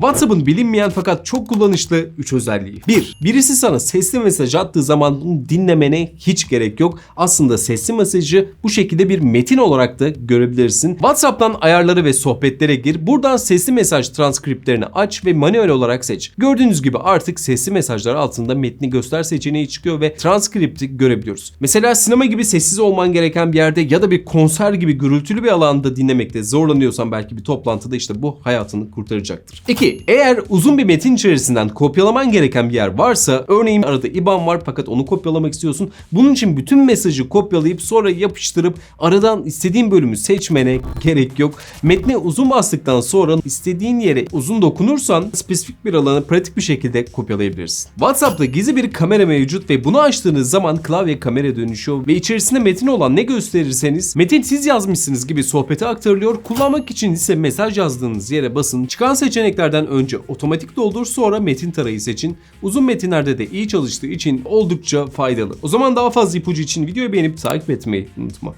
WhatsApp'ın bilinmeyen fakat çok kullanışlı 3 özelliği. 1. Birisi sana sesli mesaj attığı zaman dinlemene hiç gerek yok. Aslında sesli mesajı bu şekilde bir metin olarak da görebilirsin. WhatsApp'tan ayarları ve sohbetlere gir. Buradan sesli mesaj transkriptlerini aç ve manuel olarak seç. Gördüğünüz gibi artık sesli mesajlar altında metni göster seçeneği çıkıyor ve transkripti görebiliyoruz. Mesela sinema gibi sessiz olman gereken bir yerde ya da bir konser gibi gürültülü bir alanda dinlemekte zorlanıyorsan belki bir toplantıda işte bu hayatını kurtaracaktır. 2. Eğer uzun bir metin içerisinden kopyalaman gereken bir yer varsa örneğin arada IBAN var fakat onu kopyalamak istiyorsun. Bunun için bütün mesajı kopyalayıp sonra yapıştırıp aradan istediğin bölümü seçmene gerek yok. Metne uzun bastıktan sonra istediğin yere uzun dokunursan spesifik bir alanı pratik bir şekilde kopyalayabilirsin. WhatsApp'ta gizli bir kamera mevcut ve bunu açtığınız zaman klavye kamera dönüşüyor ve içerisinde metin olan ne gösterirseniz metin siz yazmışsınız gibi sohbete aktarılıyor. Kullanmak için ise mesaj yazdığınız yere basın. Çıkan seçeneklerden önce otomatik doldur sonra metin tarayı seçin. Uzun metinlerde de iyi çalıştığı için oldukça faydalı. O zaman daha fazla ipucu için videoyu beğenip takip etmeyi unutma.